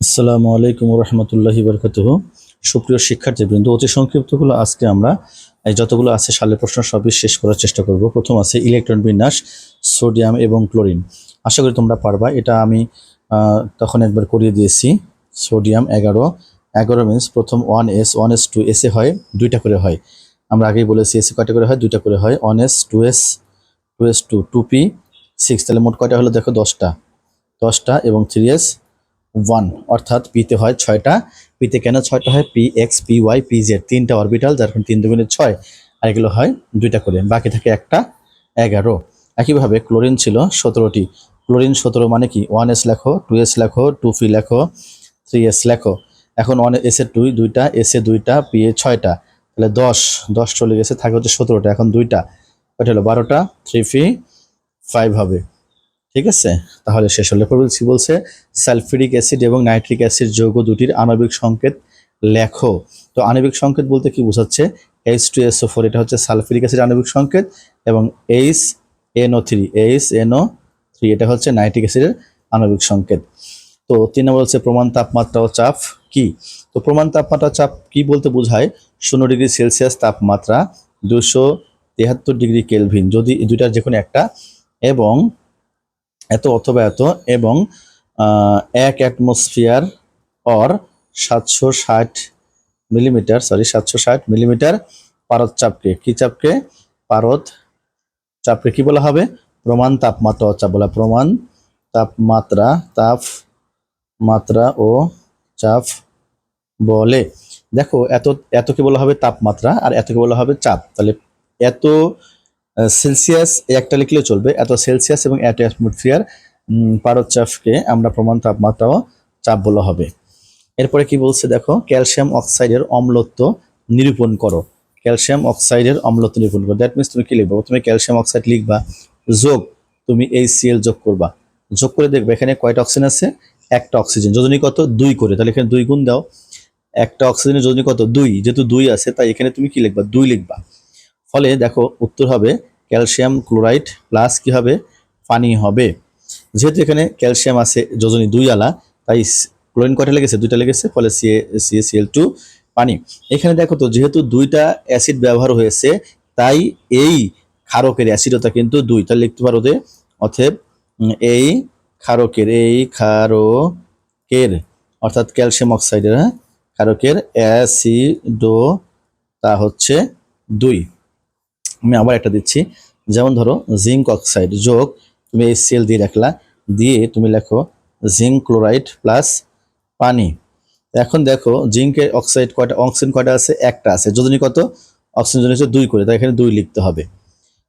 আসসালামু আলাইকুম রহমতুল্লাহি বরকাতুহ। সুপ্রিয় শিক্ষার্থীবৃন্দ অতি সংক্ষিপ্তগুলো আজকে আমরা, এই যতগুলো আছে সালের প্রশ্ন সবই শেষ করার চেষ্টা করব। প্রথম আছে ইলেকট্রন বিন্যাস, সোডিয়াম এবং ক্লোরিন। আশা করি তোমরা পারবা। এটা আমি তখন একবার করিয়ে দিয়েছি। সোডিয়াম এগারো এগারো মিনস প্রথম one S one S two S হয়, দুইটা করে হয়। আমরা আগেই বলেছি এসে কয়টা করে হয়? দুইটা করে হয়। One S two S two S two two P six তাহলে মোট কয়টা হলো? দেখো দশটা। দশটা এবং থ্রি এস ওয়ান অর্থাৎ পিতে হয় ছয়টা পিতে কেন ছয়টা হয়? P X P Y P Z তিনটা অরবিটাল যার তিন দুগুণে ছয়, আর এগুলো হয় দুইটা করে বাকি থাকে একটা, এগারো। একইভাবে ক্লোরিন ছিল সতেরোটি ক্লোরিন সতেরো মানে কি? ওয়ান এস লেখো টু এস লেখো টু পি লেখো থ্রি এস লেখো। এখন ওয়ান এস এ দুই, দুইটা এস দুইটা পি এ ছয়টা। তাহলে দশ দশ চলে গেছে, থাকে হচ্ছে সতেরোটা, এখন দুইটা। ওটা হলো বারোটা থ্রি পি ফাইভ হবে। ঠিক আছে? তাহলে শেষ হলে বলছি বলছে সালফিউরিক অ্যাসিড এবং নাইট্রিক অ্যাসিড যৌগ দুটির আণবিক সংকেত লেখো। তো আণবিক সংকেত বলতে কি বোঝাচ্ছে? এইচ টু এসও ফোর এটা হচ্ছে সালফিউরিক অ্যাসিড আণবিক সংকেত এবং H NO three H NO three এটা হচ্ছে নাইট্রিক অ্যাসিডের আণবিক সংকেত। তো তিন নম্বর হচ্ছে প্রমাণ তাপমাত্রা ও চাপ কি? তো প্রমাণ তাপমাত্রা চাপ কি বলতে বোঝায়? শূন্য ডিগ্রি সেলসিয়াস তাপমাত্রা দুশো তেহাত্তর ডিগ্রি কেলভিন, যদি দুইটার যে কোনো একটা এবং এত অথবা এত এবং এক অ্যাটমসফিয়ার অর সাতশো ষাট মিলিমিটার সরি সাতশো ষাট মিলিমিটার পারদ চাপকে। কি চাপকে? পারদ চাপকে কি বলা হবে? প্রমাণ তাপমাত্রা চাপ বলা প্রমাণ তাপমাত্রা, তাপ মাত্রা ও চাপ বলে। দেখো, এত, এতকে বলা হবে তাপমাত্রা আর এতকে বলা হবে চাপ। তাহলে এত সেলসিয়াস একটা লিখলে চলবে। এত সেলসিয়াস এবং এত অ্যাটমসফিয়ার পারদ চাপকে আমরা প্রমাণ তাপমাত্রা ও চাপ বলা হবে। এরপরে কি বলছে দেখো, ক্যালসিয়াম অক্সাইডের অম্লত্ব নিরূপণ করো। ক্যালসিয়াম অক্সাইডের অম্লত্ব নিরূপণ করো। দ্যাট মিনস তুমি কি লিখবা? তুমি ক্যালসিয়াম অক্সাইড লিখবা। যোগ, তুমি এই সিএল যোগ করবা। যোগ করে দেখবে, এখানে কয়টা অক্সিজেন আছে? একটা অক্সিজেন যোজনী কত? দুই করে। তাহলে এখানে দুই গুণ দাও। একটা অক্সিজেনের যোজনী কত? দুই। যেহেতু দুই আছে, তাই এখানে তুমি কি লিখবা? দুই লিখবা। ফলে দেখো, উত্তর হবে ক্যালসিয়াম ক্লোরাইড, প্লাস কি হবে? পানি হবে। যেহেতু এখানে ক্যালসিয়াম আছে, যোজনী দুই আলা, তাই ক্লোরিন কয়টা লেগেছে? দুইটা লেগেছে, ফলে সিএ সিএসিএল টু পানি। এখানে দেখো তো, যেহেতু দুইটা অ্যাসিড ব্যবহার হয়েছে, তাই এই ক্ষারকের অ্যাসিডতা কিন্তু দুই। তাহলে লিখতে পারো যে অথব এই ক্ষারকের এই ক্ষারকের, অর্থাৎ ক্যালসিয়াম অক্সাইডের হ্যাঁ ক্ষারকের অ্যাসিডোতা হচ্ছে দুই। আমি আবার একটা দিচ্ছি। যেমন ধরো জিঙ্ক অক্সাইড যোগ তুমি এই সেল দিয়ে রাখলা, দিয়ে তুমি লেখো জিঙ্ক ক্লোরাইড প্লাস পানি। এখন দেখো জিঙ্কের অক্সাইড কয়টা অক্সিজেন কয়টা আছে? একটা আছে। যোজনী কত? অক্সিজেন হচ্ছে দুই করে, তাই এখানে দুই লিখতে হবে।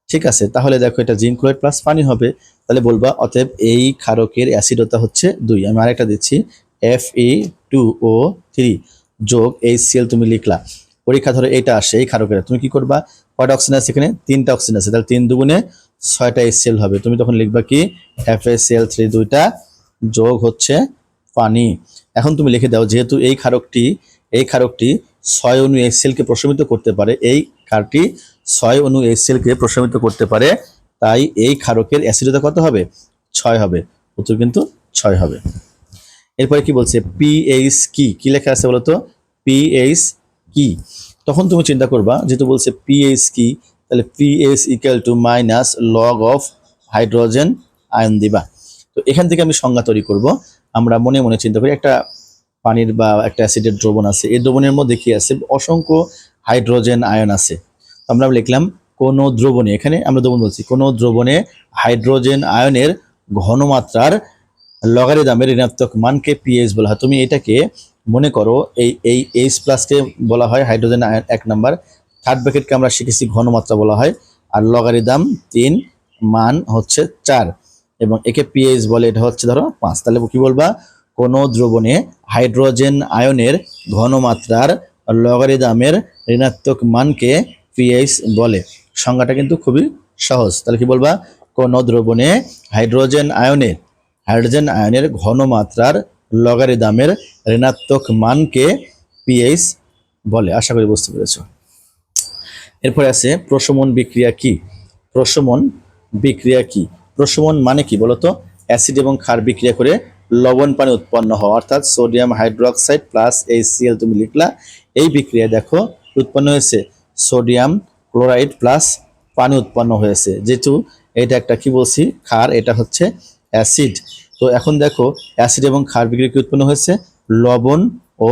ঠিক আছে? তাহলে দেখো, এটা জিঙ্ক ক্লোরাইড প্লাস পানি হবে। তাহলে বলবা, অতএব এই ক্ষারকের অ্যাসিডতা হচ্ছে দুই। আমি আরেকটা দিচ্ছি F E two O three যোগ এই সিএল তুমি লিখলা। পরীক্ষা ধরো এইটা আসে, এই ক্ষারকের। তুমি কি করবা? কয়টা অক্সিজেন আছে এখানে? তিনটা অক্সিজেন আছে। তাহলে তিন দুগুণে ছয়টা এসিএল হবে। তুমি তখন লিখবা কি? এফ এস এল থ্রি দুইটা যোগ হচ্ছে পানি। এখন তুমি লিখে দাও, যেহেতু এই ক্ষারকটি এই ক্ষারকটি ছয় অণু এক্সেলকে প্রশমিত করতে পারে, এই ক্ষারটি ছয় অণু এক্সেলকে প্রশমিত করতে পারে, তাই এই ক্ষারকের অ্যাসিডতা কত হবে? ছয় হবে। উত্তর কিন্তু ছয় হবে। এরপরে কি বলছে? পিএইচ কি? কি লেখা আছে বলতো? পিএইচ কি? তখন তুমি চিন্তা করবা, যেহেতু বলছে পিএইচ কি, তাহলে pH equal to minus log of hydrogen ion দিবা। তো এখান থেকে আমি সংজ্ঞা তৈরি করব। আমরা মনে মনে চিন্তা করি, একটা পানির বা একটা অ্যাসিডের দ্রবণ আছে, এই দ্রবণের মধ্যে কি আছে? অসংখ্য হাইড্রোজেন আয়ন আছে। আমরা লিখলাম, কোন দ্রবণে, এখানে আমরা দ্রবণ বলছি, কোন দ্রবণে হাইড্রোজেন আয়নের ঘনমাত্রার লগারিদমের ঋণাত্মক মানকে পিএইচ বলা হয়। তুমি এটাকে মনে করো এই এই এইচ প্লাসকে বলা হয় হাইড্রোজেন আয়ন এক নাম্বার থার্ড ব্র্যাকেটকে আমরা শিখেছি ঘনমাত্রা বলা হয়। আর লগারিদম তিন, মান হচ্ছে চার। এবং একে পিএইচ বলে, এটা হচ্ছে ধরো পাঁচ। তাহলে কি বলবা? কোনো দ্রবণে হাইড্রোজেন আয়নের ঘনমাত্রার লগারিদমের ঋণাত্মক মানকে পিএইচ বলে। সংজ্ঞাটা কিন্তু খুবই সহজ। তাহলে কি বলবা? কোনো দ্রবণে হাইড্রোজেন আয়নের হাইড্রোজেন আয়নের ঘনমাত্রার লগারিদমের ঋণাত্মক মানকে পিএইচ বলে। আশা করি বুঝতে পেরেছ। এরপরে আছে, প্রশমন বিক্রিয়া কি? প্রশমন বিক্রিয়া কি? প্রশমন মানে কি বলতো? অ্যাসিড এবং ক্ষার বিক্রিয়া করে লবণ পানি উৎপন্ন হওয়া, অর্থাৎ সোডিয়াম হাইড্রোক্সাইড প্লাস এইচসিএল তুমি লিখলা, এই বিক্রিয়া দেখো উৎপন্ন হয়েছে সোডিয়াম ক্লোরাইড প্লাস পানি উৎপন্ন হয়েছে। যেহেতু এটা একটা কি বলছি? ক্ষার, এটা হচ্ছে অ্যাসিড। তো এখন দেখো অ্যাসিড এবং ক্ষার বিক্রিয়া কি উৎপন্ন হয়েছে? লবণ ও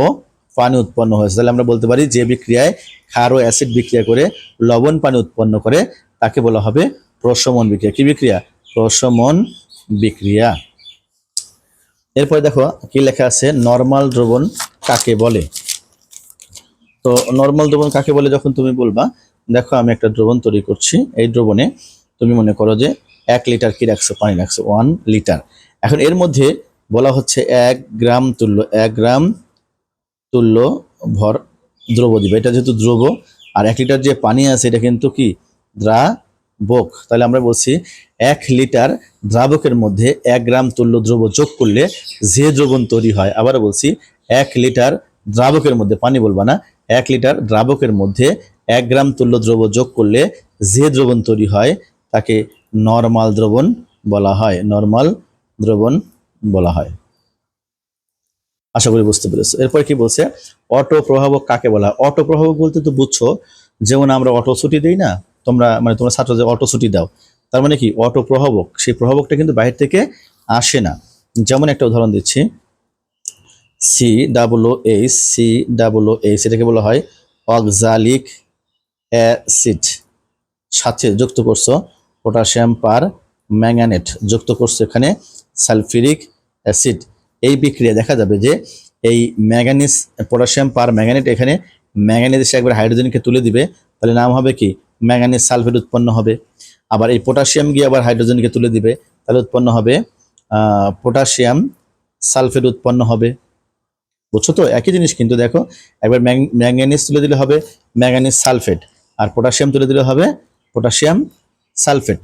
পানি উৎপন্ন হয়েছে। তাহলে আমরা বলতে পারি যে বিক্রিয়ায় ক্ষার ও অ্যাসিড বিক্রিয়া করে লবণ পানি উৎপন্ন করে, তাকে বলা হবে প্রশমন বিক্রিয়া। কি বিক্রিয়া? প্রশমন বিক্রিয়া। এরপরে দেখো, কি লেখা আছে? নর্মাল দ্রবণ কাকে বলে? তো নর্মাল দ্রবণ কাকে বলে যখন তুমি বলবা, দেখো আমি একটা দ্রবণ তৈরি করছি, এই দ্রবণে তুমি মনে করো যে এক লিটার কি রাখছো? পানি রাখছো। ওয়ান লিটার এখন এর মধ্যে বলা হচ্ছে এক গ্রাম তুল্য, এক গ্রাম তুল্য ভর দ্রব দিবে। এটা যেহেতু দ্রব আর এক লিটার যে পানি আছে, এটা কিন্তু কি? দ্রাবক। তাহলে আমরা বলছি এক লিটার দ্রাবকের মধ্যে এক গ্রাম তুল্য দ্রব যোগ করলে যে দ্রবণ তৈরি হয়, আবার বলছি এক লিটার দ্রাবকের মধ্যে, পানি বলবা না, এক লিটার দ্রাবকের মধ্যে এক গ্রাম তুল্য দ্রব যোগ করলে যে দ্রবণ তৈরি হয়, তাকে নর্মাল দ্রবণ বলা হয়। নর্মাল দ্রবণ বলা হয়। আশা করি বুঝতে পেরেছ। এরপর কি বলছে? অটো প্রভাবক কাকে বলা অটো প্রভাবক বলতে তো বুঝছ, যেমন আমরা অটো ছুটি দিই না, তোমরা মানে তোমরা ছাত্র যে অটো ছুটি দাও, তার মানে কি? অটো প্রভাবক সেই প্রভাবকটা কিন্তু বাইরে থেকে আসে না। যেমন একটা উদাহরণ দিচ্ছি। C double H C double H এটাকে বলা হয় অক্সালিক অ্যাসিড। সাথে যুক্ত করছ, পটাশিয়াম পার ম্যাঙ্গানেট যুক্ত করছ এখানে সালফিরিক অ্যাসিড। এই বিক্রিয়া দেখা যাবে যে এই ম্যাঙ্গানিজ পটাশিয়াম পার ম্যাঙ্গানেট এখানে ম্যাঙ্গানিজ এসে একবার হাইড্রোজেনকে তুলে দিবে। তাহলে নাম হবে কি? ম্যাঙ্গানিজ সালফেট উৎপন্ন হবে। আবার এই পটাশিয়াম গিয়ে আবার হাইড্রোজেনকে তুলে দিবে। তাহলে উৎপন্ন হবে পটাশিয়াম সালফেট উৎপন্ন হবে। বুঝছ তো? একই জিনিস কিন্তু দেখো, একবার ম্যাং- ম্যাঙ্গানিজ তুলে দিলে হবে ম্যাঙ্গানিজ সালফেট আর পটাশিয়াম তুলে দিলে হবে পটাশিয়াম সালফেট।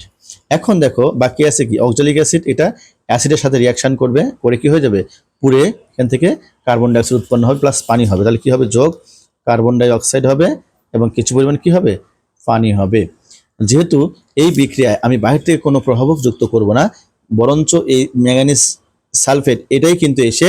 এখন দেখো, বাকি আছে কি? অক্সালিক অ্যাসিড, এটা অ্যাসিডের সাথে রিয়াকশন করবে, করে কি হয়ে যাবে? পুড়ে এখান থেকে কার্বন ডাইঅক্সাইড উৎপন্ন হবে প্লাস পানি হবে। তাহলে কি হবে? যোগ কার্বন ডাইঅক্সাইড হবে এবং কিছু পরিমাণ কি হবে? পানি হবে। যেহেতু এই বিক্রিয়ায় আমি বাহির থেকে কোনো প্রভাবক যুক্ত করব না, বরঞ্চ এই ম্যাঙ্গানিজ সালফেট, এটাই কিন্তু এসে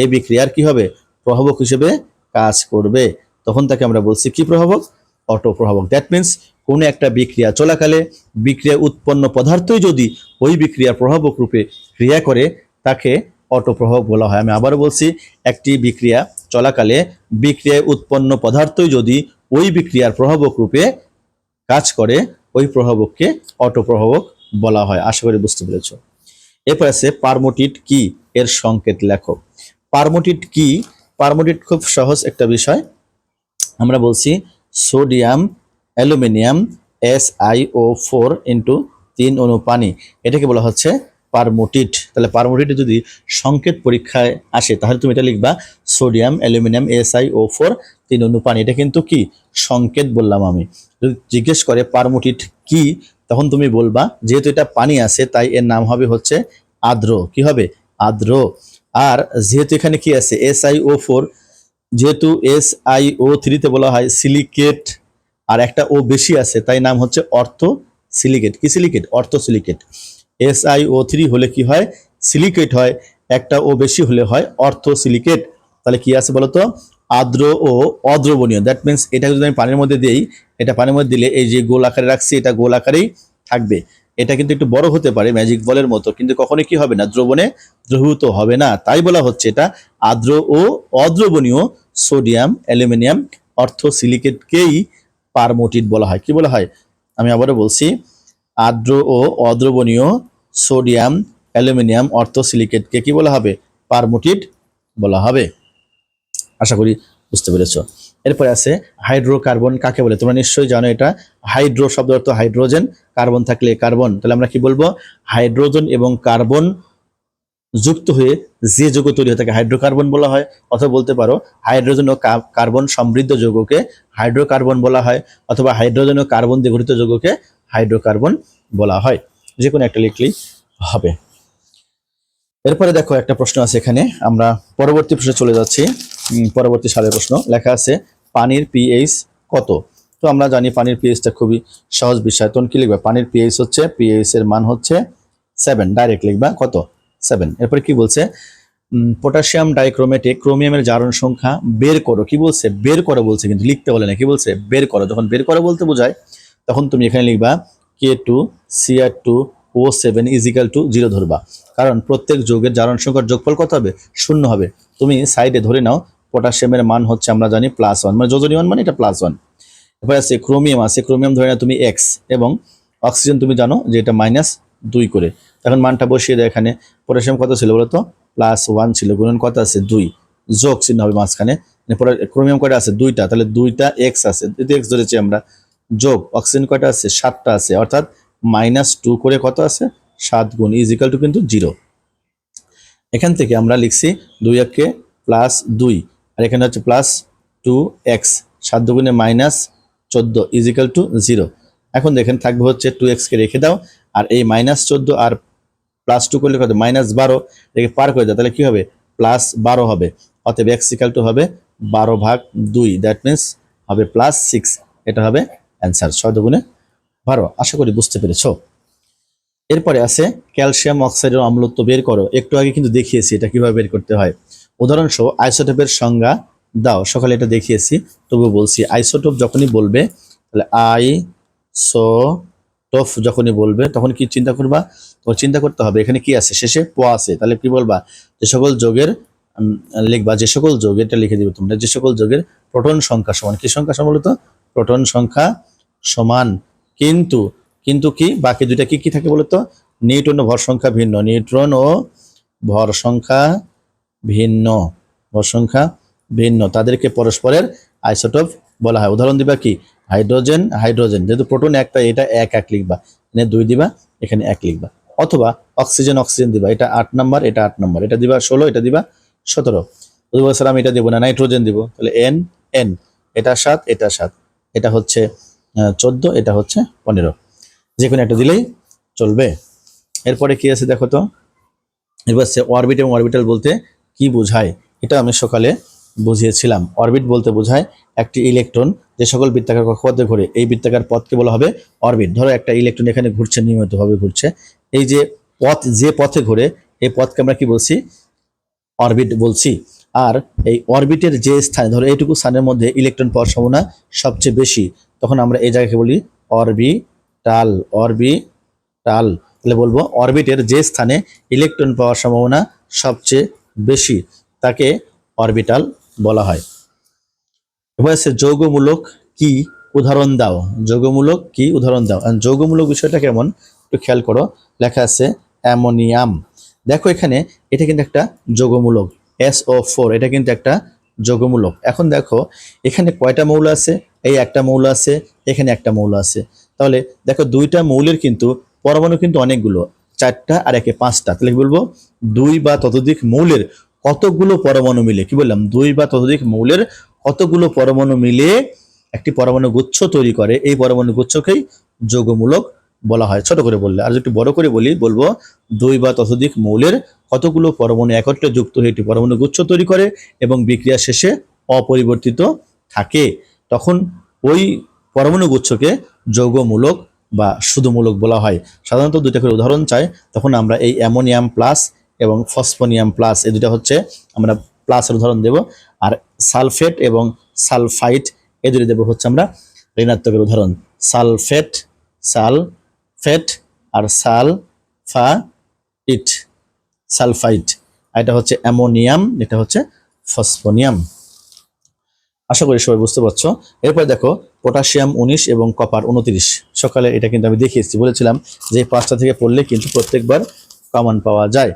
এই বিক্রিয়ার কি হবে? প্রভাবক হিসেবে কাজ করবে। তখন তাকে আমরা বলছি কি প্রভাবক? অটো প্রভাবক দ্যাট মিন্স কোনো একটা বিক্রিয়া চলাকালে বিক্রিয়া উৎপন্ন পদার্থই যদি ওই বিক্রিয়ার প্রভাবক রূপে ক্রিয়া করে, তাকে অটো প্রভাবক বলা হয়। আমি আবারও বলছি, একটি বিক্রিয়া চলাকালে বিক্রিয়ায় উৎপন্ন পদার্থই যদি ওই বিক্রিয়ার প্রভাবক রূপে কাজ করে, ওই প্রভাবককে অটো প্রভাবক বলা হয়। আশা করি বুঝতে পেরেছ। এরপর আছে পারমোটিট কি এর সংকেত লেখো পারমোটিট কি? পারমোটিট খুব সহজ একটা বিষয়। আমরা বলছি sodium aluminium S I O four into তিন অনু পানি। এটাকে বলা হচ্ছে পারমোটিট তাহলে পারমোটিট যদি সংকেত পরীক্ষায় আসে, তাহলে তুমি এটা লিখবা sodium aluminium S I O four তিন অনু পানি। এটা কিন্তু কি? সংকেত বললাম আমি। যদি জিজ্ঞেস করে পারমোটিট কি, তখন তুমি বলবা, যেহেতু এটা পানি আছে, তাই এর নাম হবে হচ্ছে আর্দ্র। কি হবে? আর্দ্র। আর যেহেতু এখানে কি আছে? এস আই ও ফোর যেহেতু এস আই ও থ্রিতে বলা হয় সিলিকেট আর একটা ও বেশি আছে, তাই নাম হচ্ছে অর্থ সিলিকেট কি সিলিকেট? অর্থ silicate S I O three হলে কি হয়? সিলিকেট হয়। একটা ও বেশি হলে হয় অর্থ সিলিকেট তাহলে কি আছে বলতো? আর্দ্র ও অদ্রবণীয়। দ্যাট মিন্স এটা যদি আমি পানির মধ্যে দিই, এটা পানির মধ্যে দিলে এই যে গোল আকারে রাখছি, এটা গোল আকারেই থাকবে। এটা কিন্তু একটু বড় হতে পারে ম্যাজিক বলের মতো, কিন্তু কখনো কি হবে না? দ্রবণে দ্রবীভূত হবে না। তাই বলা হচ্ছে এটা আর্দ্র ও অদ্রবণীয় সোডিয়াম, অ্যালুমিনিয়াম অর্থ সিলিকেটকেই পারমোটিট বলা হয়। কি বলা হয়? আমি আবারও বলছি, আর্দ্র ও অদ্রবণীয় সোডিয়াম, অ্যালুমিনিয়াম অর্থ সিলিকেটকে কি বলা হবে? পারমোটিট বলা হবে। আশা করি বুঝতে পেরেছ। এরপরে আছে হাইড্রোকার্বন কাকে বলে? তোমরা নিশ্চয়ই জানো এটা। হাইড্রো শব্দ অর্থ হাইড্রোজেন, কার্বন থাকলে কার্বন। তাহলে আমরা কি বলব? হাইড্রোজেন এবং কার্বন যুক্ত হয়ে যে যৌগ তৈরি হয় তাকে হাইড্রোকার্বন বলা হয়। অথবা বলতে পারো, হাইড্রোজেন ও কার্বন সমৃদ্ধ যৌগকে হাইড্রোকার্বন বলা হয়, অথবা হাইড্রোজেন ও কার্বন দিয়ে গঠিত যৌগকে হাইড্রোকার্বন বলা হয়। যে কোনো একটা লিখলেই হবে। এরপরে দেখো একটা প্রশ্ন আছে এখানে। আমরা পরবর্তী প্রশ্নে চলে যাচ্ছি। পরবর্তী সালের প্রশ্ন। লেখা আছে, পানির পিএইচ কত? তো আমরা জানি পানির পিএইচটা খুবই সহজ বিষয়। তখন কি লিখবে? পানির পিএইচ হচ্ছে পিএইচ এর মান হচ্ছে সেভেন ডাইরেক্ট লিখবা কত? সেভেন এরপরে কি বলছে? পটাশিয়াম ডাইক্রোমেটে ক্রোমিয়ামের জারণ সংখ্যা বের করো। কি বলছে? বের করো বলছে, কিন্তু লিখতে বলে না। কি বলছে? বের করো। যখন বের করো বলতে বোঝায়, তখন তুমি এখানে লিখবা K two CR two O seven equal to zero ধরবা। কারণ প্রত্যেক যৌগের জারণ সংখ্যার যোগফল কত হবে? শূন্য হবে। তুমি সাইডে ধরে নাও পটাশিয়ামের মান হচ্ছে আমরা জানি প্লাস ওয়ান মানে যোজনীয় মান মানে এটা প্লাস ওয়ান এবার আছে ক্রোমিয়াম আছে ক্রোমিয়াম ধরে নাও তুমি এক্স এবং অক্সিজেন তুমি জানো যে এটা মাইনাস দুই করে। এখন মানটা বসিয়ে দেয় এখানে। পটাশিয়াম কত ছিল বলতো প্লাস ওয়ান ছিল, গুণন কত আছে? দুই। যোগ চিহ্ন হবে মাঝখানে। মানে ক্রোমিয়াম কয়টা আছে? দুইটা। তাহলে দুইটা এক্স আছে। যদি এক্স ধরেছি আমরা। যোগ অক্সিজেন কয়টা আছে? সাতটা আছে। অর্থাৎ মাইনাস টু করে কত আছে? সাত গুণ। ইজিক্যাল টু কিন্তু জিরো এখান থেকে আমরা লিখছি দুই এককে প্লাস দুই। আর এখানে হচ্ছে প্লাস টু এক্স সাত দুগুণে মাইনাস চোদ্দ ইজিক্যাল টু জিরো এখন দেখেন থাকবে হচ্ছে টু এক্সকে রেখে দাও। আর এই মাইনাস চোদ্দ আর প্লাস টু করলে কত? মাইনাস বারো। এটাকে পার করে দাও, তাহলে কী হবে? প্লাস বারো হবে। অতএব এক্স ইকাল টু হবে বারো ভাগ দুই। দ্যাট মিন্স হবে প্লাস সিক্স এটা হবে অ্যান্সার ছয় দুগুণে বারো। আশা করি বুঝতে পেরেছ। এরপরে আছে ক্যালসিয়াম অক্সাইডের অম্লত্ব বের করো। একটু আগে কিন্তু দেখিয়েছি এটা কীভাবে বের করতে হয়। উদাহরণসহ আইসোটোপের সংজ্ঞা দাও। সকালে এটা দেখিয়েছি তবু বলছি আইসোটোপ যখনই বলবে, তাহলে আই সো টোফ যখনই বলবে, তখন কি চিন্তা করবা? তো চিন্তা করতে হবে, এখানে কি আছে? শেষে প আছে, তাহলে কি বলবা? যে সকল যোগের লিখবা, যে সকল যোগ এটা লিখে দিবে তোমরা, যে সকল যোগের প্রোটন সংখ্যা সমান। কি সংখ্যা সমান বলতো? প্রোটন সংখ্যা সমান। কিন্তু কিন্তু কি? বাকি দুইটা কি কি থাকে বলতো? নিউট্রন ও ভর সংখ্যা ভিন্ন। নিউট্রন ও ভর সংখ্যা ভিন্ন। ভর সংখ্যা ভিন্ন। তাদেরকে পরস্পরের আইসোটোপ বলা হয়। উদাহরণ দিবা কি? হাইড্রোজেন হাইড্রোজেন, যেহেতু প্রোটন একটা, এটা এক এক লিখবা। এখানে দুই দিবা, এখানে এক লিখবা। অথবা অক্সিজেন অক্সিজেন দিবা। এটা আট নাম্বার, এটা আট নাম্বার। এটা দিবা ষোলো, এটা দিবা সতেরো। যদি বলছে আমি এটা দিব না, নাইট্রোজেন দিব। তাহলে এন এন। এটা সাত এটা সাত। এটা হচ্ছে চোদ্দ, এটা হচ্ছে পনেরো। যে কোনো একটা দিলেই চলবে। এরপরে কি আছে দেখো তো? এবার সে অরবিট এবং অরবিটাল বলতে কি বোঝায়? এটা আমি সকালে বুঝিয়েছিলাম। অরবিট বলতে বোঝায় একটি ইলেকট্রন যে সকল বৃত্তাকার কক্ষপথে ঘুরে। এই বৃত্তাকার পথকে বলা হবে অরবিট। ধরো একটা ইলেকট্রন এখানে ঘুরছে, নিয়মিতভাবে ঘুরছে। এই যে পথ, যে পথে ঘুরে, এই পথকে আমরা কি বলছি? অরবিট বলছি। আর এই অরবিটের যে স্থানে, ধরো এইটুকু স্থানের মধ্যে ইলেকট্রন পাওয়ার সম্ভাবনা সবচেয়ে বেশি, তখন আমরা এই জায়গাকে বলি অরবিটাল। অরবিটাল। তাহলে বলব অরবিটের যে স্থানে ইলেকট্রন পাওয়ার সম্ভাবনা সবচেয়ে বেশি, তাকে অরবিটাল বলা হয়। এবার আছে যৌগমূলক কি উদাহরণ দাও। যৌগমূলক কি উদাহরণ দাও। যৌগমূলক বিষয়টা কেমন? একটু খেয়াল করো। লেখা আছে অ্যামোনিয়াম। দেখো এখানে এটা কিন্তু একটা যৌগমূলক। এস ও ফোর, এটা কিন্তু একটা যৌগমূলক। এখন দেখো, এখানে কয়টা মৌল আছে? এই একটা মৌল আছে, এখানে একটা মৌল আছে। তাহলে দেখো, দুইটা মৌলের কিন্তু পরমাণু কিন্তু অনেকগুলো। চারটা আর একে পাঁচটা। তাহলে কি বলব? দুই বা ততোধিক মৌলের কতগুলো পরমাণু মিলে? কি বললাম? দুই বা ততোধিক মৌলের কতগুলো পরমাণু মিলে একটি পরমাণু গুচ্ছ তৈরি করে? এই পরমাণু গুচ্ছকেই যৌগমূলক বলা হয়। ছোট করে বললে, আর একটু বড় করে বলি, বলব, দুই বা ততোধিক মৌলের কতগুলো পরমাণু একত্রে যুক্ত হয়ে একটি পরমাণু গুচ্ছ তৈরি করে এবং বিক্রিয়া শেষে অপরিবর্তিত থাকে? তখন ওই পরমাণু গুচ্ছকে যৌগমূলক বা শুধুমূলক বলা হয়। সাধারণত দুইটা করে উদাহরণ চাই। তখন আমরা এই অ্যামোনিয়াম প্লাস এবং ফসফোনিয়াম প্লাস, এই দুটা হচ্ছে আমরা প্লাসের উদাহরণ দেব। আর সালফেট এবং সালফাইট, এই দুটি দেবো হচ্ছে আমরা ঋণাত্মকের উদাহরণ। সালফেট সালফেট আর সালফা ইট সালফাইট এটা হচ্ছে অ্যামোনিয়াম, এটা হচ্ছে ফসফোনিয়াম। আশা করি সবাই বুঝতে পারছ। এরপর দেখো, পটাশিয়াম উনিশ এবং কপার উনত্রিশ। সকালে এটা কিন্তু আমি দেখিয়েছি, বলেছিলাম যে পাঁচটা থেকে পড়লে কিন্তু প্রত্যেকবার কমন পাওয়া যায়।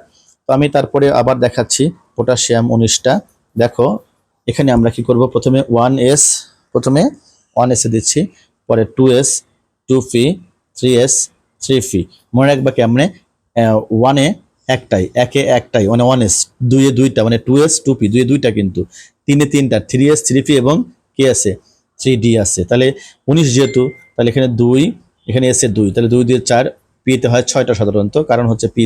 তো আমি তারপরে আবার দেখাচ্ছি পটাশিয়াম উনিশটা। দেখো, এখানে আমরা কি করব? প্রথমে ওয়ান এস প্রথমে ওয়ান এসে দিচ্ছি, পরে two S two P three S three P মনে রাখবা কেমনে ওয়ানে একটাই, একে একটাই মানে ওয়ান এস দুইয়ে দুইটা মানে টু এস টু পি দুইয়ে দুইটা কিন্তু। তিনে তিনটা থ্রি এস থ্রি পি এবং কে আছে থ্রি ডি আছে। তাহলে উনিশ যেহেতু, তাহলে এখানে দুই, এখানে এসে দুই, তাহলে দুই দিয়ে চার পিতে হয় ছয়টা সাধারণত, কারণ হচ্ছে P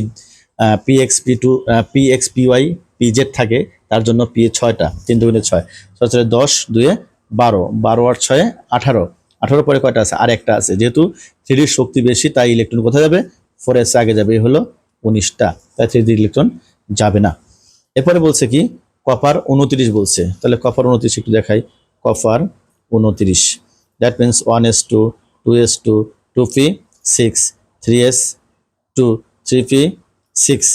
P X P two P X P Y P Z থাকে, তার জন্য পি এ ছয়টা, তিন দুগুণে ছয়। ছয় দশ, দুয়ে বারো বারো আর ছয়ে আঠারো। আঠারো পরে কয়টা আছে? আর একটা আছে। যেহেতু থ্রির শক্তি বেশি, তাই ইলেকট্রন কোথায় যাবে? ফোর এস আগে যাবে হলো উনিশটা। তাই থ্রি ইলেকট্রন যাবে না। এরপরে বলছে কি? কপার উনত্রিশ বলছে। তাহলে কপার উনত্রিশ একটু দেখাই। কপার উনত্রিশ। That means one S two two S two two P six three S two three P six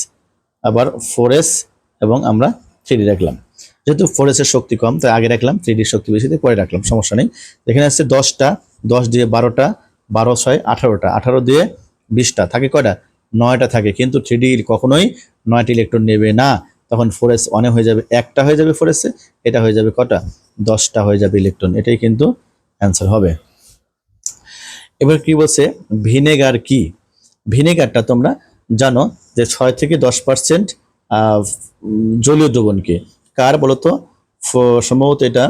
আবার ফোর এবং আমরা থ্রি রাখলাম। যেহেতু ফোর শক্তি কম, তাই আগে রাখলাম থ্রি ডির শক্তি বেশি পরে রাখলাম, সমস্যা নেই। এখানে আসছে দশটা, দশ দিয়ে বারোটা, বারো, ছয়, আঠারোটা, আঠারো দিয়ে বিশটা, থাকে কয়টা? নয়টা থাকে, কিন্তু থ্রি ডি কখনোই নয়টি ইলেকট্রন নেবে না। তখন ফোর এস অনে হয়ে যাবে, একটা হয়ে যাবে ফোর এটা হয়ে যাবে কটা? দশটা হয়ে যাবে ইলেকট্রন এটাই কিন্তু অ্যান্সার হবে। এবার কি বলছে? ভিনেগার কি? ভিনেগারটা তোমরা জানো যে ছয় থেকে দশ পার্সেন্ট জলীয় দ্রবণকে। কার বলতো? সম্ভবত এটা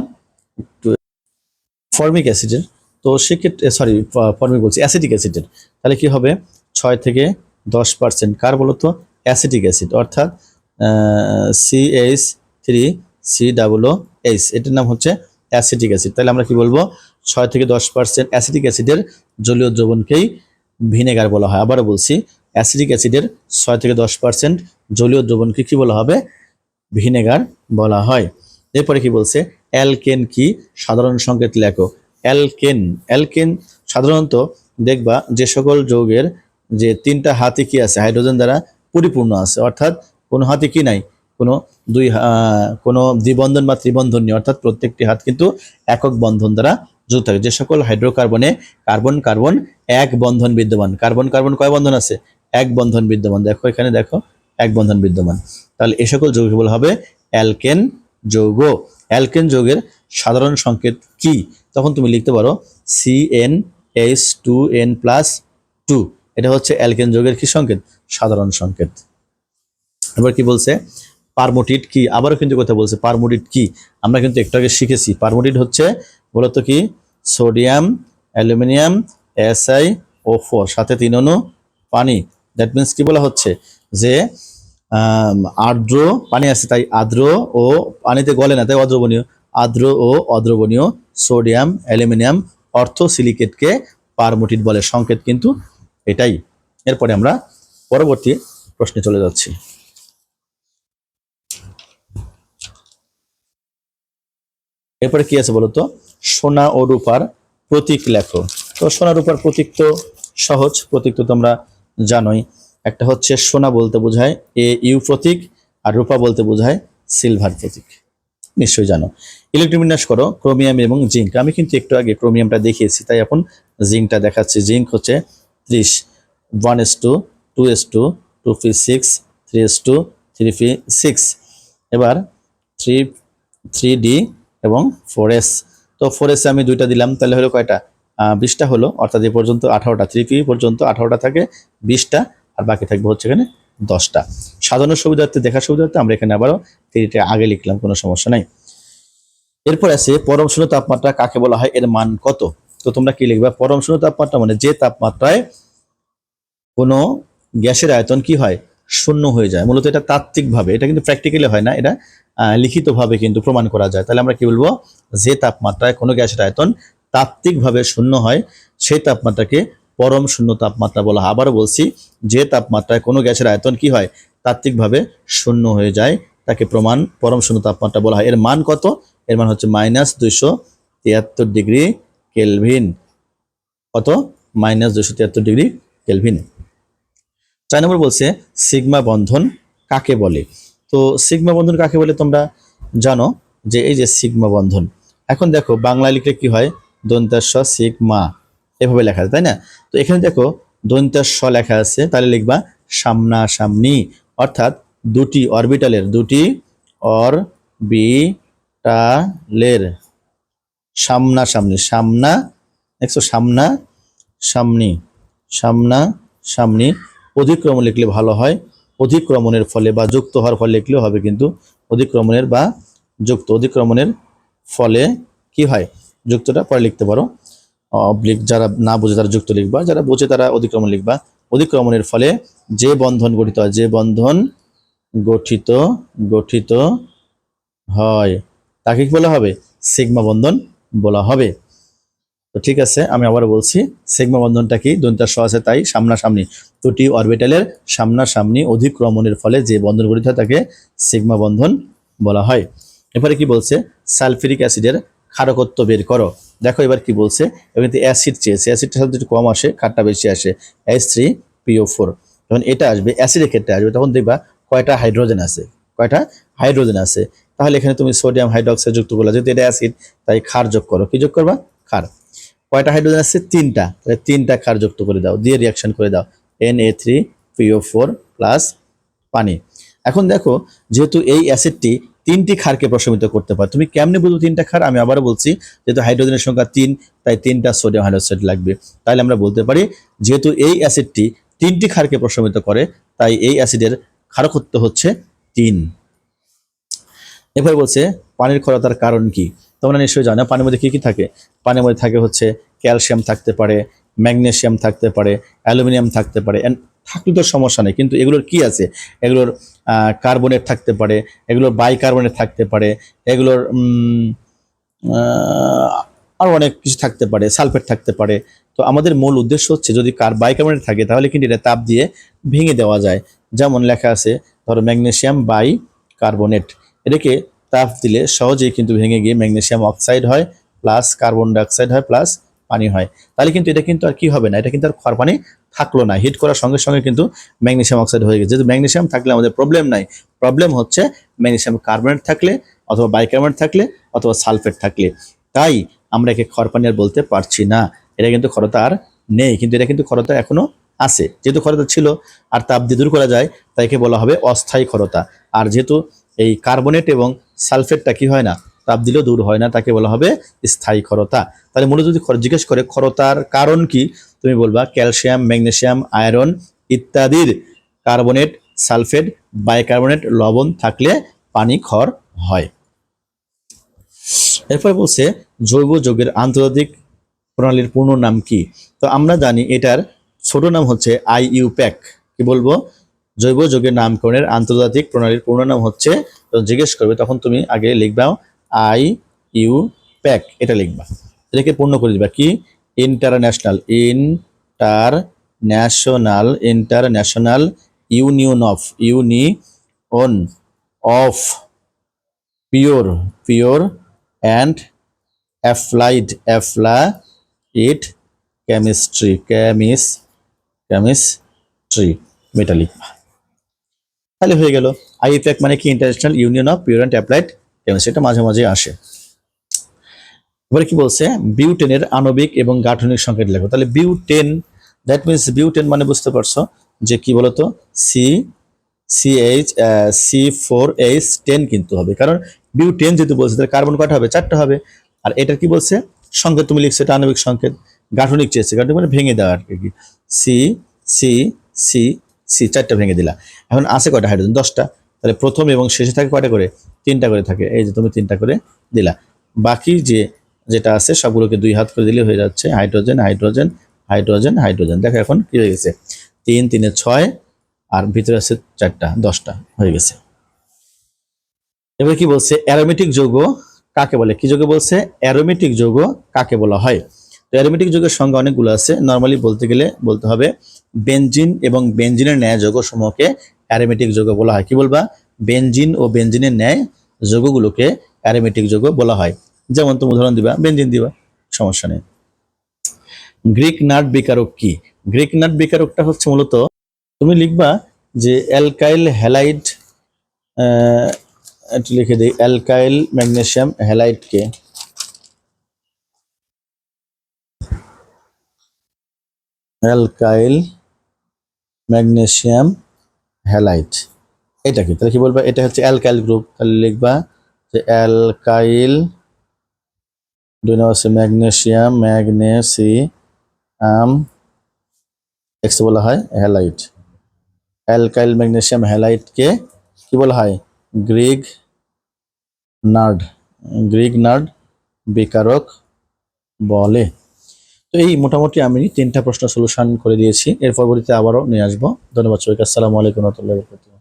ফর্মিক অ্যাসিডের। তো সেক্ষেত্রে সরি ফর্মিক বলছি অ্যাসিটিক অ্যাসিডের। তাহলে কি হবে? ছয় থেকে দশ পার্সেন্ট কার বলতো? অ্যাসিটিক অ্যাসিড, অর্থাৎ C H three C double O H এটার নাম হচ্ছে অ্যাসিটিক অ্যাসিড। তাহলে আমরা কি বলব? ছয় থেকে দশ পার্সেন্ট অ্যাসিটিক অ্যাসিডের জলীয় দ্রবণকেই ভিনেগার বলা হয়। আবারও বলছি অ্যাসিডিক অ্যাসিডের ছয় থেকে দশ পার্সেন্ট জলীয় দ্রবণকে কী বলা হবে? ভিনেগার বলা হয়। এরপরে কি বলছে? অ্যালকেন কি? সাধারণ সংকেত লেখো। অ্যালকেন অ্যালকেন সাধারণত দেখবা যে সকল যৌগের যে তিনটা হাতে কি আছে, হাইড্রোজেন দ্বারা পরিপূর্ণ আছে। অর্থাৎ কোনো হাতে কি নাই, কোনো দুই কোনো দ্বিবন্ধন বা ত্রিবন্ধন নেই। অর্থাৎ প্রত্যেকটি হাত কিন্তু একক বন্ধন দ্বারা যুক্ত থাকে। যে সকল হাইড্রোকার্বনে কার্বন কার্বন এক বন্ধন বিদ্যমান। কার্বন কার্বন কয় বন্ধন আছে? এক বন্ধন বিদ্যমান। দেখো এখানে দেখো, এক বন্ধন বিদ্যমান। তাহলে এ সকল যৌগকে বলা হবে অ্যালকেন যৌগ। অ্যালকেন যৌগের সাধারণ সংকেত কি? তখন তুমি লিখতে পারো C N H two N plus two এটা হচ্ছে অ্যালকেন যৌগের কি সংকেত? সাধারণ সংকেত। এবার কি বলছে? পারমোটিড কি? আবারও কিন্তু কথা বলছে, পারমোটিড কি? আমরা কিন্তু একটু আগে শিখেছি। পারমোটিড হচ্ছে বলতো কি? Sodium, aluminium, SI, O four, সাথে তিন অণু, পানি। দ্যাট মিন্স কি বলা হচ্ছে? যে আর্দ্র পানি আছে, তাই আর্দ্র ও পানিতে গলে না, তাই অদ্রবণীয়। আর্দ্র ও অদ্রবণীয় সোডিয়াম, অ্যালুমিনিয়াম অর্থ সিলিকেটকে পারমোটিড বলে। সংকেত কিন্তু এটাই। এরপরে আমরা পরবর্তী প্রশ্নে চলে যাচ্ছি। এরপরে কি আছে বলতো? সোনা ও রূপার প্রতীক লেখো। তো সোনা রূপার প্রতীক তো সহজ, প্রতীক তো তোমরা জানোই। একটা হচ্ছে সোনা বলতে বোঝায়, এ ইউ প্রতীক, আর রূপা বলতে বোঝায় সিলভার প্রতীক। নিশ্চয়ই জানো। ইলেকট্রন বিন্যাস করো ক্রোমিয়াম এবং জিঙ্ক আমি কিন্তু একটু আগে ক্রোমিয়ামটা দেখিয়েছি, তাই এখন জিঙ্কটা দেখাচ্ছি। জিঙ্ক হচ্ছে ত্রিশ one S two two S two two P six three S two three P six এবার থ্রি থ্রি ডি এবং ফোর এস তো ফোর এসে আমি দুইটা দিলাম, তাহলে হলো কয়টা? বিশটা হলো, অর্থাৎ এ পর্যন্ত আঠারোটা, থ্রি পি পর্যন্ত আঠারোটা থাকে, বিশটা, আর বাকি থাকবে হচ্ছে এখানে দশটা। সাধারণ সুবিধার্থে, দেখার সুবিধার্থে আমরা এখানে আবারও থ্রিটা আগে লিখলাম, কোনো সমস্যা নাই। এরপর আছে, পরম শূন্য তাপমাত্রা কাকে বলা হয়? এর মান কত? তো তোমরা কি লিখবে? পরম শূন্য তাপমাত্রা মানে যে তাপমাত্রায় কোনো গ্যাসের আয়তন কি হয়? শূন্য হয়ে যায়। মূলত এটা তাত্ত্বিকভাবে, এটা কিন্তু প্র্যাকটিক্যালি হয় না, এটা লিখিতভাবে কিন্তু প্রমাণ করা যায়। তাহলে আমরা কি বলব? যে তাপমাত্রায় কোনো গ্যাসের আয়তন তাত্ত্বিকভাবে শূন্য হয় সেই তাপমাত্রাকে পরম শূন্য তাপমাত্রা বলা হয়। আবারও বলছি, যে তাপমাত্রায় কোনো গ্যাসের আয়তন কি হয়? তাত্ত্বিকভাবে শূন্য হয়ে যায়, তাকে প্রমাণ পরম শূন্য তাপমাত্রা বলা হয়। এর মান কত? এর মান হচ্ছে মাইনাস দুইশো তিয়াত্তর ডিগ্রি কেলভিন। কত? মাইনাস দুইশো তিয়াত্তর ডিগ্রি কেলভিন। চার নম্বর বলছে, সিগমা বন্ধন কাকে বলে? তো সিগমা বন্ধন কাকে বলে তোমরা জানো? যে এই যে সিগমা বন্ধন। এখন দেখো বাংলা লিখলে কি হয়? দন্তাস্ব সিগমা এভাবে লেখা আছে, তাই না? তো এখানে দেখো দন্তাস্ব লেখা আছে, তাহলে লিখবা সামনা সামনি অর্থাৎ দুটি অরবিটালের, দুটি অর অরবিটালের। সামনা সামনি সামনা দেখছ সামনা সামনি সামনা সামনি অধিক্রমণ লিখলে ভালো হয়, অধিক্রমণের ফলে বা যুক্ত হওয়ার ফলে লিখলেও হবে কিন্তু অধিক্রমণের বা যুক্ত। অধিক্রমণের ফলে কি হয়? যুক্তটা পরে লিখতে পারো। অবলিক যারা না বুঝে তারা যুক্ত লিখবা, যারা বোঝে তারা অধিক্রমণ লিখবা। অধিক্রমণের ফলে যে বন্ধন গঠিত হয়, যে বন্ধন গঠিত গঠিত হয়, তাকে কি বলা হবে? সিগমা বন্ধন বলা হবে। তো ঠিক আছে, আমি আবার বলছি, সিগমা বন্ধনটা কি? দন্তার স আছে, তাই সামনাসামনি। দুটি অরবিটালের সামনাসামনি অধিক্রমণের ফলে যে বন্ধন গঠিত হয়, তাকে সিগমা বন্ধন বলা হয়। এবারে কি বলছে? সালফিউরিক অ্যাসিডের ক্ষারকত্ব বের করো। দেখো এবার কি বলছে এবার অ্যাসিড চেয়েছে অ্যাসিডটা সাথে কম আসে খাটটা বেশি আসে এস থ্রি পিও ফোর যখন এটা আসবে অ্যাসিডের ক্ষেত্রে আসবে, তখন দেখবা কয়টা হাইড্রোজেন আছে, কয়টা হাইড্রোজেন আছে। তাহলে এখানে তুমি সোডিয়াম হাইড্রোক্সাইড যুক্ত করলে, যেহেতু এটা অ্যাসিড তাই ক্ষার যোগ করো। কি যোগ করবা? ক্ষার। কয়টা হাইড্রোজেন আছে? তিনটা। তাহলে তিনটা ক্ষার যুক্ত করে দাও, দিয়ে রিয়াকশন করে দাও। N A three P O four plus পানি। এখন দেখো, যেহেতু এই অ্যাসিডটি তিনটি ক্ষারকে প্রশমিত করতে পারে। তুমি কেমনে বুঝব তিনটা ক্ষার? আমি আবারও বলছি, যেহেতু হাইড্রোজেনের সংখ্যা তিন, তাই তিনটা সোডিয়াম হাইড্রোক্সাইড লাগবে। তাহলে আমরা বলতে পারি, যেহেতু এই অ্যাসিডটি তিনটি ক্ষারকে প্রশমিত করে, তাই এই অ্যাসিডের ক্ষারকত্ব হচ্ছে তিন। এবার বলছে, পানির ক্ষরতার কারণ কি? তোমরা নিশ্চয়ই জানো, পানির মধ্যে কি কি থাকে? পানির মধ্যে থাকে হচ্ছে ক্যালসিয়াম থাকতে পারে ম্যাগনেসিয়াম থাকতে পারে, অ্যালুমিনিয়াম থাকতে পারে, and থাকলে তো সমস্যা নেই, কিন্তু এগুলোর কি আছে? এগুলোর কার্বনেট থাকতে পারে, এগুলোর বাইকার্বনেট থাকতে পারে, এগুলোর আরও অনেক কিছু থাকতে পারে, সালফেট থাকতে পারে। তো আমাদের মূল উদ্দেশ্য হচ্ছে যদি কার, বাইকার্বনেট থাকে, তাহলে কিন্তু এটা তাপ দিয়ে ভেঙে দেওয়া যায়। যেমন লেখা আছে, ধরো ম্যাগনেসিয়াম বাই কার্বনেট। এটাকে তাপ দিলে সহজেই কিন্তু ভেঙে গিয়ে ম্যাগনেসিয়াম অক্সাইড হয়, প্লাস কার্বন ডাইঅক্সাইড হয়, প্লাস পানি হয়, তাহলে কিন্তু এটা কিন্তু আর কি হবে না? এটা কিন্তু আর খর পানি থাকল না। হিট করার সঙ্গে সঙ্গে কিন্তু ম্যাগনেসিয়াম অক্সাইড হয়ে গেছে। যেহেতু ম্যাগনেসিয়াম থাকলে আমাদের প্রবলেম নাই। প্রবলেম হচ্ছে ম্যাগনেসিয়াম কার্বনেট থাকলে অথবা বাইকার্বনেট থাকলে অথবা সালফেট থাকলে। তাই আমরা একে খরপানি আর বলতে পারছি না। এটা কিন্তু খরতা আর নেই। কিন্তু এটা কিন্তু খরতা এখনও আছে। যেহেতু খরতা ছিল আর তাপ দিয়ে দূর করা যায় তাই একে বলা হবে অস্থায়ী খরতা আর যেহেতু এই কার্বনেট এবং সালফেটটা কি হয় না? তাপ দিলেও দূর হয় না, তাকে বলা হবে স্থায়ী খরতা তাহলে মূলত যদি খর- জিজ্ঞেস করে খরতার কারণ কি? তুমি বলবা ক্যালসিয়াম ম্যাগনেশিয়াম আয়রন ইত্যাদির কার্বনেট, সালফেট, বাইকার্বনেট, লবণ থাকলে পানি, ক্ষর হয়। এরপর বলছে, জৈব যৌগের আন্তর্জাতিক প্রণালীর পূর্ণ নাম কি? তো আমরা জানি এটার ছোট নাম হচ্ছে আই ইউ প্যাক কি বলব? জৈব যৌগের নামকরণের আন্তর্জাতিক প্রণালীর পূর্ণ নাম হচ্ছে জিজ্ঞেস করবে, তখন তুমি আগে লিখবা আই ইউ প্যাক, এটা লিখবা। এটাকে পূর্ণ করে দিবা কি? International international international union of union of pure pure and applied applied chemistry, chemist, chemistry metallic তাহলে হয়ে গেল। আইএফএক মানে কি? International union of pure and applied chemistry এটা মাঝে মাঝে আসে। এবারে কি বলছে? বিউটেনের আণবিক এবং গাঠনিক সংকেত লেখো। তাহলে বিউটেন দ্যাট মিনস বিউটেন মানে বুঝতে পারছ যে কি বলতো? C C H C four H ten কিন্তু হবে। কারণ বিউটেন যেহেতু বলছে, তাহলে কার্বন কয়টা হবে? চারটা হবে। আর এটা কি বলছে? সংকেত তুমি লিখছো, এটা আণবিক সংকেত। গাঠনিক চেয়েছে, গাঠনিক মানে ভেঙে দেওয়া আর কি। সি সি সি সি চারটা ভেঙে দিলা। এখন আছে কয়টা? হাইড্রোজেন দশটা। তাহলে প্রথম এবং শেষে থাকে কয়টা করে? তিনটা করে থাকে। এই যে তুমি তিনটা করে দিলা। বাকি যে, যেটা আছে সবগুলোকে দুই হাত করে দিলে হয়ে যাচ্ছে হাইড্রোজেন হাইড্রোজেন হাইড্রোজেন হাইড্রোজেন। দেখো এখন কি হয়ে গেছে? তিন, তিনে ছয়, আর ভিতরে আছে চারটা, দশটা হয়ে গেছে। এবার কি বলছে? অ্যারোমেটিক যৌগ কাকে বলে? কি যৌগ বলছে? অ্যারোমেটিক যৌগ কাকে বলা হয়? তো অ্যারোমেটিক যৌগের সংখ্যা অনেকগুলো আছে। নর্মালি বলতে গেলে বলতে হবে বেঞ্জিন এবং বেঞ্জিনের ন্যায় যৌগ সমূহকে অ্যারোমেটিক যৌগ বলা হয়। কি বলবা? বেনজিন ও বেনজিনের ন্যায় যৌগগুলোকে অ্যারোমেটিক যৌগ বলা হয়। যেমন তুমি উদাহরণ দিবা, বেনজিন দিবা, সমস্যা নেই। গ্রিক নাট বিকারক কি? গ্রিক নাট বিকারকটা হচ্ছে মূলত তুমি লিখবা যে অ্যালকাইল হ্যালাইড একটু লিখে দিই, অ্যালকাইল ম্যাগনেসিয়াম হ্যালাইডকে অ্যালকাইল ম্যাগনেসিয়াম হ্যালাইড এটা কি? তাহলে কি বলবা? এটা হচ্ছে অ্যালকাইল গ্রুপ। তাহলে লিখবা যে অ্যালকাইল, দুই নম্বর হচ্ছে ম্যাগনেসিয়াম ম্যাগনেসিয়াম এক্স বলা হয় হ্যালাইড অ্যালকাইল, ম্যাগনেসিয়াম হ্যালাইডকে কি বলা হয়? গ্রিগ নার্ড। গ্রিগ নার্ড বিকারক বলে। তো এই মোটামুটি আমি তিনটা প্রশ্ন সলিউশন করে দিয়েছি। এর পরবর্তীতে আবারও নিয়ে আসব। ধন্যবাদ সবাইকে। আসসালামু আলাইকুম রহমতুল্লাহ